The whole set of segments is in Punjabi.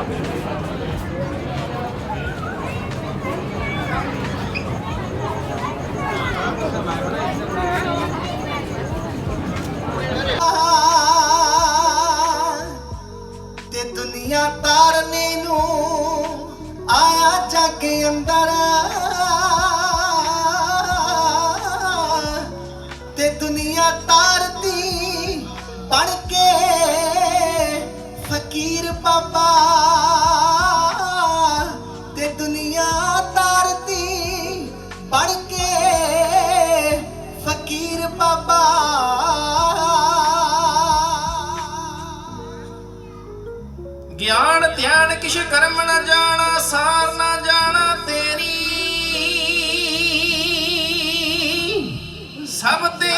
ਤੇ ਦੁਨੀਆ ਤਾਰਨੇ ਨੂੰ ਆਇਆ ਜੱਗ ਅੰਦਰ। ਗਿਆਨ ਧਿਆਨ ਕਿਛ ਕਰਮ ਨਾ ਜਾਣਾ, ਸਾਰ ਨਾ ਜਾਣਾ ਤੇਰੀ। ਸਭ ਤੇ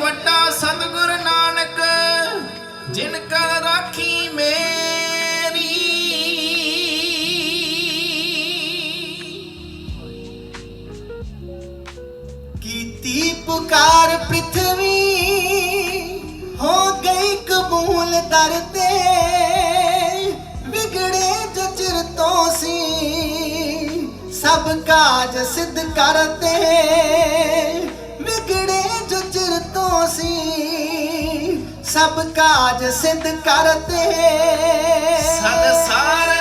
ਵੱਡਾ ਸਤਿਗੁਰ ਨਾਨਕ, ਜਿਨ ਕਰ ਰਾਖੀ ਮੇਰੀ। ਕੀਤੀ ਪੁਕਾਰ ਪ੍ਰithvi ਹੋ ਗਈ ਕਬੂਲ ਦਰ ਤੇ। ਸਭ ਕਾਜ ਸਿੱਧ ਕਰਤੇ। ਵਿਗੜੇ ਚਿਰ ਤੋਂ ਸੀ ਸਭ ਕਾਜ ਸਿੱਧ ਕਰਤੇ। ਸੰਸਾਰ ਵਿੱਚ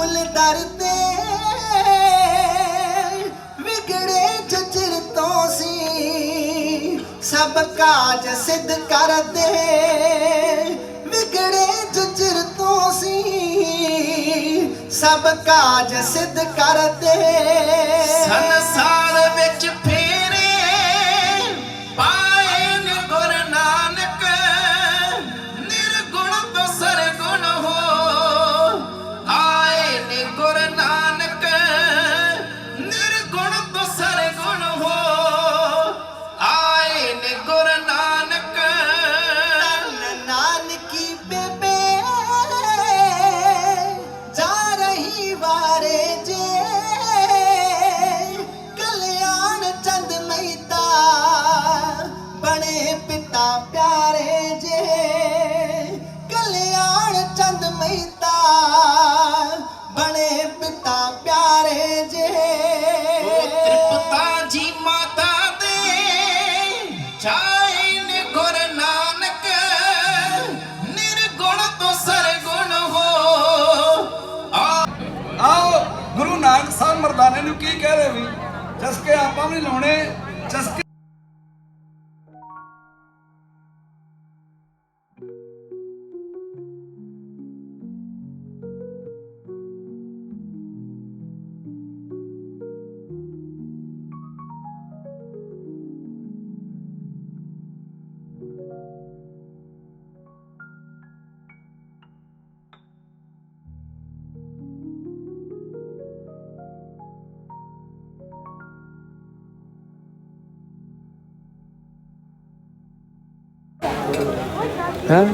ਕਬੂਲ ਦਰ ਤੇ ਵਿਗੜੇ ਜਜਰ ਤੋਂ ਸੀ। ਸਭ ਕਾਜ ਸਿੱਧ ਕਰਦੇ ਵਿਗੜੇ ਜਜਰ ਤੋਂ ਸੀ। ਸਭ ਕਾਜ ਸਿੱਧ ਕਰਦੇ ਬਣੇ ਪਿਤਾ ਪਿਆਰੇ ਜੇ। ਕਲਿਆਣ ਚੰਦ ਮਹਿਤਾ ਬਣੇ ਪਿਤਾ ਪਿਆਰੇ ਜੇ। ਤ੍ਰਿਪਤਾ ਜੀ ਮਾਤਾ ਦੇ ਜਾਏ ਨੇ ਗੁਰ ਨਾਨਕ। ਨਿਰਗੁਣ ਤੋਂ ਸਰਗੁਣ ਹੋ। ਆਓ ਗੁਰੂ ਨਾਨਕ ਸਾਹਿਬ ਮਰਦਾਨੇ ਨੂੰ ਕੀ ਕਹਿ ਰਹੇ ਵੀ? ਚਸਕੇ ਆਪਾਂ ਵੀ ਲਾਉਣੇ ਚਸਕੇ Thank you. ਹੈ?